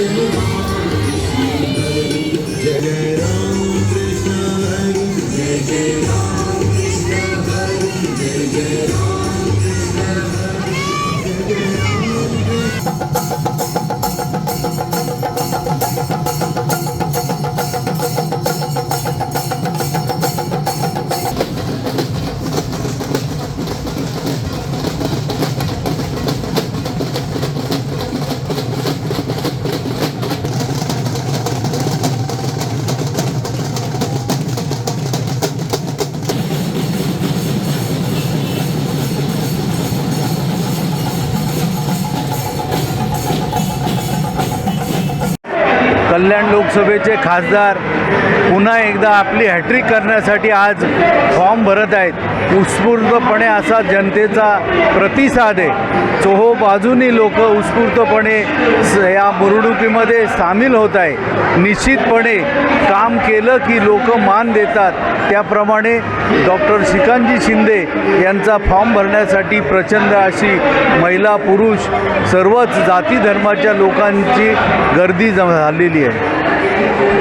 you. कल्याण लोकसभेचे खासदार पुन्हा एकदा आपली हॅट्रिक करण्यासाठी आज फॉर्म भरत आहेत. उत्स्फूर्तपणे असा जनतेचा प्रतिसाद आहे. चोहो बाजूनी लोक उत्स्फूर्तपणे स- या निवडणुकीमध्ये सामील होत आहे. निश्चितपणे काम केलं की लोक मान देतात. त्याप्रमाणे डॉक्टर श्रीकांतजी शिंदे यांचा फॉर्म भरण्यासाठी प्रचंड अशी महिला पुरुष सर्वच जाती धर्माच्या लोकांची गर्दी जम झालेली आहे.